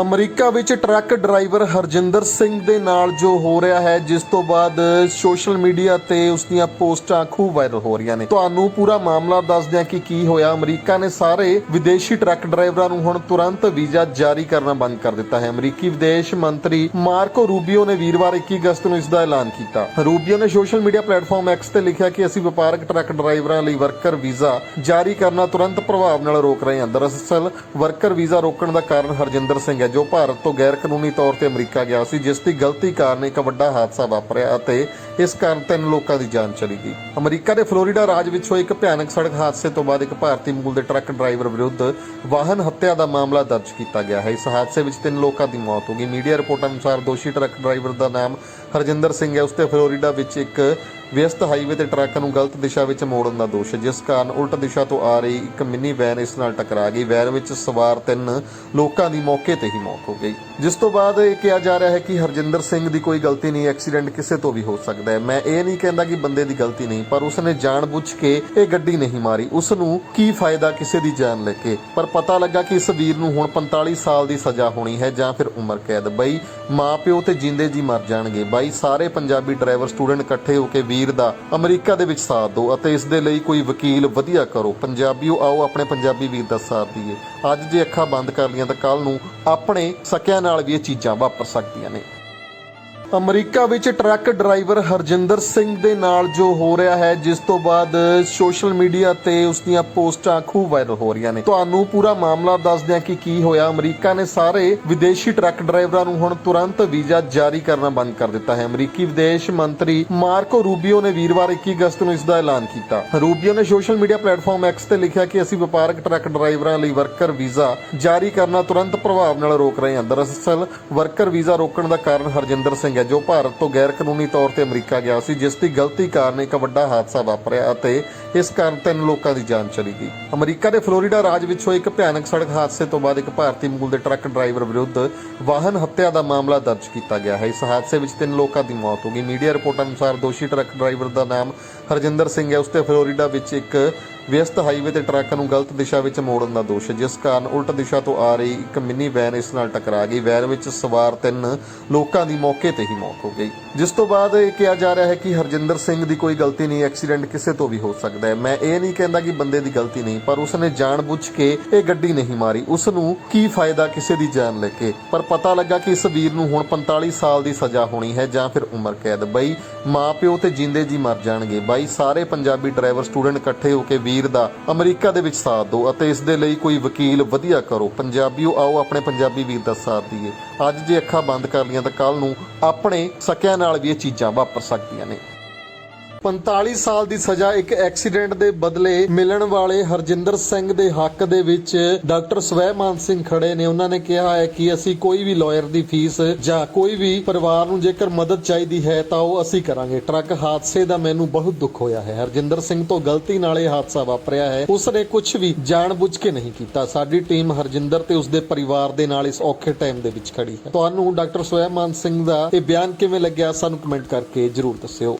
America ਵਿੱਚ truck driver Harjinder Singh ਦੇ ਨਾਲ ਜੋ ਹੋ ਰਿਹਾ ਹੈ, ਜਿਸ ਤੋਂ ਬਾਅਦ ਸੋਸ਼ਲ ਮੀਡੀਆ ਤੇ ਉਸ ਦੀਆਂ ਪੋਸਟਾਂ ਖੂਬ ਵਾਇਰਲ ਹੋ ਰਹੀਆਂ ਨੇ। ਤੁਹਾਨੂੰ ਪੂਰਾ ਮਾਮਲਾ ਦੱਸਦੇ ਕਿ ਕੀ ਹੋਇਆ, ਅਮਰੀਕਾ ਨੇ ਸਾਰੇ ਵਿਦੇਸ਼ੀ ਟਰੱਕ ਡਰਾਈਵਰਾਂ ਨੂੰ ਹੁਣ ਤੁਰੰਤ ਵੀਜ਼ਾ ਜਾਰੀ ਕਰਨਾ ਬੰਦ ਕਰ ਦਿੱਤਾ ਹੈ। ਅਮਰੀਕੀ ਵਿਦੇਸ਼ ਮੰਤਰੀ ਮਾਰਕੋ ਰੂਬੀਓ ਨੇ ਵੀਰਵਾਰ 21 ਅਗਸਤ ਨੂੰ ਇਸ ਦਾ ਐਲਾਨ ਕੀਤਾ। ਰੂਬੀਓ ਨੇ ਸੋਸ਼ਲ ਮੀਡੀਆ ਪਲੇਟਫਾਰਮ ਐਕਸ ਤੇ ਲਿਖਿਆ ਕਿ ਅਸੀਂ ਵਪਾਰਕ ਟਰੱਕ ਡਰਾਈਵਰਾਂ ਲਈ ਵਰਕਰ ਵੀਜ਼ਾ ਜਾਰੀ ਕਰਨਾ ਤੁਰੰਤ ਪ੍ਰਭਾਵ ਨਾਲ ਰੋਕ ਰਹੇ ਹਾਂ। ਦਰਅਸਲ, ਵਰਕਰ ਵੀਜ਼ਾ ਰੋਕਣ ਦਾ ਕਾਰਨ ਹਰਜਿੰਦਰ ਸਿੰਘ ਹੈ ਜੋ ਭਾਰਤ ਤੋਂ ਗੈਰ ਕਾਨੂੰਨੀ ਤੌਰ ਤੇ ਅਮਰੀਕਾ ਗਿਆ ਸੀ, ਜਿਸ ਦੀ ਗਲਤੀ ਕਾਰਨ ਇੱਕ ਵੱਡਾ ਹਾਦਸਾ ਵਾਪਰਿਆ ਅਤੇ ਇਸ ਕਾਰਨ ਤਿੰਨ ਲੋਕਾਂ ਦੀ ਜਾਨ ਚਲੀ ਗਈ। ਅਮਰੀਕਾ ਦੇ ਫਲੋਰੀਡਾ ਰਾਜ ਵਿੱਚ ਹੋਏ ਇੱਕ ਭਿਆਨਕ ਸੜਕ ਹਾਦਸੇ ਤੋਂ ਬਾਅਦ ਇੱਕ ਭਾਰਤੀ ਮੂਲ ਦੇ ਟਰੱਕ ਡਰਾਈਵਰ ਵਿਰੁੱਧ ਵਾਹਨ ਹੱਤਿਆ ਦਾ ਮਾਮਲਾ ਦਰਜ ਕੀਤਾ ਗਿਆ ਹੈ। ਇਸ ਹਾਦਸੇ ਵਿੱਚ ਤਿੰਨ ਲੋਕਾਂ ਦੀ ਮੌਤ ਹੋ ਗਈ। ਮੀਡੀਆ ਰਿਪੋਰਟਾਂ ਅਨੁਸਾਰ ਦੋਸ਼ੀ ਟਰੱਕ ਡਰਾਈਵਰ ਦਾ ਨਾਮ ਹਰਜਿੰਦਰ ਸਿੰਘ ਹੈ। ਉਸ ਫਲੋਰੀਡਾ ਵਿੱਚ ਇੱਕ ਵਿਅਸਤ ਹਾਈਵੇ ਤੇ ਟਰੱਕ ਨੂੰ ਗਲਤ ਦਿਸ਼ਾ ਵਿੱਚ ਮੋੜਨ ਦਾ ਦੋਸ਼ ਹੈ, ਜਿਸ ਕਾਰਨ ਉਲਟ ਦਿਸ਼ਾ ਤੋਂ ਆ ਰਹੀ ਇੱਕ ਮਿੰਨੀ ਵੈਨ ਇਸ ਨਾਲ ਟਕਰਾ ਗਈ। ਵੈਨ ਵਿੱਚ ਸਵਾਰ ਤਿੰਨ ਲੋਕਾਂ ਦੀ ਮੌਕੇ ਤੇ ਹੀ ਮੌਤ ਹੋ ਗਈ। ਜਿਸ ਤੋਂ ਬਾਅਦ ਇਹ ਕਿਹਾ ਜਾ ਰਿਹਾ ਹੈ ਕਿ ਹਰਜਿੰਦਰ ਸਿੰਘ ਦੀ ਕੋਈ ਗਲਤੀ ਨਹੀਂ, ਐਕਸੀਡੈਂਟ ਕਿਸੇ ਤੋਂ ਵੀ ਹੋ ਸਕਦਾ। ਹੈ। ਮੈਂ ਇਹ ਨਹੀਂ ਕਹਿੰਦਾ ਕਿ ਬੰਦੇ ਦੀ ਗਲਤੀ ਨਹੀਂ, ਪਰ ਉਸਨੇ ਜਾਣਬੁੱਝ ਕੇ ਇਹ ਗੱਡੀ ਨਹੀਂ ਮਾਰੀ। ਉਸ ਨੂੰ ਕੀ ਫਾਇਦਾ ਕਿਸੇ ਦੀ ਜਾਨ ਲੈ ਕੇ? ਪਰ ਪਤਾ ਲੱਗਾ ਕਿ ਇਸ ਵੀਰ ਨੂੰ ਹੁਣ 45 ਸਾਲ ਦੀ ਸਜ਼ਾ ਹੋਣੀ ਹੈ ਜਾਂ ਫਿਰ ਉਮਰ ਕੈਦ। ਬਈ ਮਾਂ ਤੇ ਜਿੰਦੇ ਜੀ ਮਰ ਜਾਣਗੇ। ਬਾਈ, ਸਾਰੇ ਪੰਜਾਬੀ ਡਰਾਈਵਰ ਸਟੂਡੈਂਟ ਇਕੱਠੇ ਹੋ ਕੇ ਵੀਰ ਦਾ ਅਮਰੀਕਾ ਦੇ ਵਿੱਚ ਸਾਥ ਦਿਓ ਅਤੇ ਇਸ ਦੇ ਲਈ ਕੋਈ ਵਕੀਲ ਵਧੀਆ ਕਰੋ। ਪੰਜਾਬੀਓ, ਆਓ ਆਪਣੇ ਪੰਜਾਬੀ ਵੀਰ ਦਾ ਸਾਥ ਦਈਏ। ਅੱਜ ਜੇ ਅੱਖਾਂ ਬੰਦ ਕਰ ਲੀਆਂ ਤਾਂ ਕੱਲ ਨੂੰ ਆਪਣੇ ਸਕਿਆਂ ਨਾਲ ਵੀ ਇਹ ਚੀਜ਼ਾਂ ਵਾਪਰ ਸਕਦੀਆਂ ਨੇ। ਅਮਰੀਕਾ ਵਿੱਚ ਟਰੱਕ ਡਰਾਈਵਰ ਹਰਜਿੰਦਰ ਸਿੰਘ ਦੇ ਨਾਲ ਜੋ ਹੋ ਰਿਹਾ ਹੈ, ਜਿਸ ਤੋਂ ਬਾਅਦ ਸੋਸ਼ਲ ਮੀਡੀਆ ਤੇ ਉਸ ਦੀਆਂ ਪੋਸਟਾਂ ਖੂਬ ਵਾਇਰਲ ਹੋ ਰਹੀਆਂ ਨੇ। ਤੁਹਾਨੂੰ ਪੂਰਾ ਮਾਮਲਾ ਦੱਸਦੇ ਹਾਂ ਕਿ ਕੀ ਹੋਇਆ। ਅਮਰੀਕਾ ਨੇ ਸਾਰੇ ਵਿਦੇਸ਼ੀ ਟਰੱਕ ਡਰਾਈਵਰਾਂ ਨੂੰ ਹੁਣ ਤੁਰੰਤ ਵੀਜ਼ਾ ਜਾਰੀ ਕਰਨਾ ਬੰਦ ਕਰ ਦਿੱਤਾ ਹੈ। ਅਮਰੀਕੀ ਵਿਦੇਸ਼ ਮੰਤਰੀ ਮਾਰਕੋ ਰੂਬੀਓ ਨੇ ਵੀਰਵਾਰ 21 ਅਗਸਤ ਨੂੰ ਇਸ ਦਾ ਐਲਾਨ ਕੀਤਾ। ਰੂਬੀਓ ਨੇ ਸੋਸ਼ਲ ਮੀਡੀਆ ਪਲੇਟਫਾਰਮ ਐਕਸ ਤੇ ਲਿਖਿਆ ਕਿ ਅਸੀਂ ਵਪਾਰਕ ਟਰੱਕ ਡਰਾਈਵਰਾਂ ਲਈ ਵਰਕਰ ਵੀਜ਼ਾ ਜਾਰੀ ਕਰਨਾ ਤੁਰੰਤ ਪ੍ਰਭਾਵ ਨਾਲ ਰੋਕ ਰਹੇ ਹਾਂ। ਦਰਅਸਲ, ਵਰਕਰ ਵੀਜ਼ਾ ਰੋਕਣ ਦਾ ਕਾਰਨ ਹਰਜਿੰਦਰ ਸਿੰਘ ਹੈ ਜੋ ਭਾਰਤ ਤੋਂ ਗੈਰ ਕਾਨੂੰਨੀ ਤੌਰ ਤੇ ਅਮਰੀਕਾ ਗਿਆ ਸੀ, ਜਿਸ ਦੀ ਗਲਤੀ ਕਾਰਨ ਇੱਕ ਵੱਡਾ ਹਾਦਸਾ ਵਾਪਰਿਆ ਅਤੇ ਇਸ ਕਾਰਨ ਤਿੰਨ ਲੋਕਾਂ ਦੀ ਜਾਨ ਚਲੀ ਗਈ। ਅਮਰੀਕਾ ਦੇ ਫਲੋਰੀਡਾ ਰਾਜ ਵਿੱਚ ਹੋਏ ਇੱਕ ਭਿਆਨਕ ਸੜਕ ਹਾਦਸੇ ਤੋਂ ਬਾਅਦ ਇੱਕ ਭਾਰਤੀ ਮੂਲ ਦੇ ਟਰੱਕ ਡਰਾਈਵਰ ਵਿਰੁੱਧ ਵਾਹਨ ਹੱਤਿਆ ਦਾ ਮਾਮਲਾ ਦਰਜ ਕੀਤਾ ਗਿਆ ਹੈ। ਇਸ ਹਾਦਸੇ ਵਿੱਚ ਤਿੰਨ ਲੋਕਾਂ ਦੀ ਮੌਤ ਹੋ ਗਈ। ਮੀਡੀਆ ਰਿਪੋਰਟਾਂ ਅਨੁਸਾਰ ਦੋਸ਼ੀ ਟਰੱਕ ਡਰਾਈਵਰ ਦਾ ਨਾਮ ਹਰਜਿੰਦਰ ਸਿੰਘ ਹੈ। ਉਸ ਤੇ ਫਲੋਰੀਡਾ ਵਿੱਚ ਇੱਕ ਵਿਅਸਤ ਹਾਈਵੇ ਤੇ ਟਰੱਕ ਨੂੰ ਗਲਤ ਦਿਸ਼ਾ ਵਿੱਚ ਮੋੜਨ ਦਾ ਦੋਸ਼ ਹੈ, ਜਿਸ ਕਾਰਨ ਉਲਟ ਦਿਸ਼ਾ ਤੋਂ ਆ ਰਹੀ ਇੱਕ ਮਿੰਨੀ ਵੈਨ ਇਸ ਨਾਲ ਟਕਰਾ ਗਈ। ਵੈਨ ਵਿੱਚ ਸਵਾਰ ਤਿੰਨ ਲੋਕਾਂ ਦੀ ਮੌਕੇ ਤੇ ਹੀ ਮੌਤ ਹੋ ਗਈ। ਜਿਸ ਤੋਂ ਬਾਅਦ ਇਹ ਕਿਹਾ ਜਾ ਰਿਹਾ ਹੈ ਕਿ ਹਰਜਿੰਦਰ ਸਿੰਘ ਦੀ ਕੋਈ ਗਲਤੀ ਨਹੀਂ, ਐਕਸੀਡੈਂਟ ਕਿਸੇ ਤੋਂ ਵੀ ਹੋ ਸਕਦਾ। ਹੈ। ਮੈਂ ਇਹ ਨਹੀਂ ਕਹਿੰਦਾ ਕਿ ਬੰਦੇ ਦੀ ਗਲਤੀ ਨਹੀਂ, ਪਰ ਉਸਨੇ ਜਾਣਬੁੱਝ ਕੇ ਇਹ ਗੱਡੀ ਨਹੀਂ ਮਾਰੀ। ਉਸ ਨੂੰ ਕੀ ਫਾਇਦਾ ਕਿਸੇ ਦੀ ਜਾਨ ਲੈ ਕੇ? ਪਰ ਪਤਾ ਲੱਗਾ ਕਿ ਇਸ ਵੀਰ ਨੂੰ ਹੁਣ 45 ਸਾਲ ਦੀ ਸਜ਼ਾ ਹੋਣੀ ਹੈ, ਜਾਂ ਫਿਰ ਉਮਰ ਕੈਦ। ਬਈ ਮਾਂ ਤੇ ਜਿੰਦੇ ਜੀ ਮਰ ਜਾਣਗੇ। ਬਾਈ, ਸਾਰੇ ਪੰਜਾਬੀ ਡਰਾਈਵਰ ਸਟੂਡੈਂਟ ਇਕੱਠੇ ਹੋ ਕੇ ਵੀਰ ਦਾ ਅਮਰੀਕਾ ਦੇ ਵਿੱਚ ਸਾਥ ਦਿਓ ਅਤੇ ਇਸ ਦੇ ਲਈ ਕੋਈ ਵਕੀਲ ਵਧੀਆ ਕਰੋ। ਪੰਜਾਬੀਓ, ਆਓ ਆਪਣੇ ਪੰਜਾਬੀ ਵੀਰ ਦਾ ਸਾਥ ਦਈਏ। ਅੱਜ ਜੇ ਅੱਖਾਂ ਬੰਦ ਕਰ ਲੀਆਂ ਤਾਂ ਕੱਲ ਨੂੰ ਆਪਣੇ ਸਕਿਆਂ ਨਾਲ ਵੀ ਇਹ ਚੀਜ਼ਾਂ ਵਾਪਰ ਸਕਦੀਆਂ ਨੇ। 45 ਸਾਲ ਦੀ ਸਜ਼ਾ ਇੱਕ ਐਕਸੀਡੈਂਟ ਦੇ ਬਦਲੇ ਮਿਲਣ ਵਾਲੇ ਹਰਜਿੰਦਰ ਸਿੰਘ ਦੇ ਹੱਕ ਦੇ ਵਿੱਚ ਡਾਕਟਰ ਸਵੈਮਾਨ ਸਿੰਘ ਖੜੇ ਨੇ। ਉਹਨਾਂ ਨੇ ਕਿਹਾ ਹੈ ਕਿ ਅਸੀਂ ਕੋਈ ਵੀ ਲਾਇਰ ਦੀ ਫੀਸ ਜਾਂ ਕੋਈ ਵੀ ਪਰਿਵਾਰ ਨੂੰ ਜੇਕਰ ਮਦਦ ਚਾਹੀਦੀ ਹੈ ਤਾਂ ਉਹ ਅਸੀਂ ਕਰਾਂਗੇ। ਟਰੱਕ ਹਾਦਸੇ ਦਾ ਮੈਨੂੰ ਬਹੁਤ ਦੁੱਖ ਹੋਇਆ ਹੈ। ਹਰਜਿੰਦਰ ਸਿੰਘ ਤੋਂ ਗਲਤੀ ਨਾਲ ਇਹ ਹਾਦਸਾ ਵਾਪਰਿਆ ਹੈ। ਉਸਨੇ ਕੁਝ ਵੀ ਜਾਣਬੁੱਝ ਕੇ ਨਹੀਂ ਕੀਤਾ। ਸਾਡੀ ਟੀਮ ਹਰਜਿੰਦਰ ਤੇ ਉਸਦੇ ਪਰਿਵਾਰ ਦੇ ਨਾਲ ਇਸ ਔਖੇ ਟਾਈਮ ਦੇ ਵਿੱਚ ਖੜੀ ਹੈ। ਤੁਹਾਨੂੰ ਡਾਕਟਰ ਸਵੈਮਾਨ ਸਿੰਘ ਦਾ ਇਹ ਬਿਆਨ ਕਿਵੇਂ ਲੱਗਿਆ ਸਾਨੂੰ ਕਮੈਂਟ ਕਰਕੇ ਜਰੂਰ ਦੱਸਿਓ।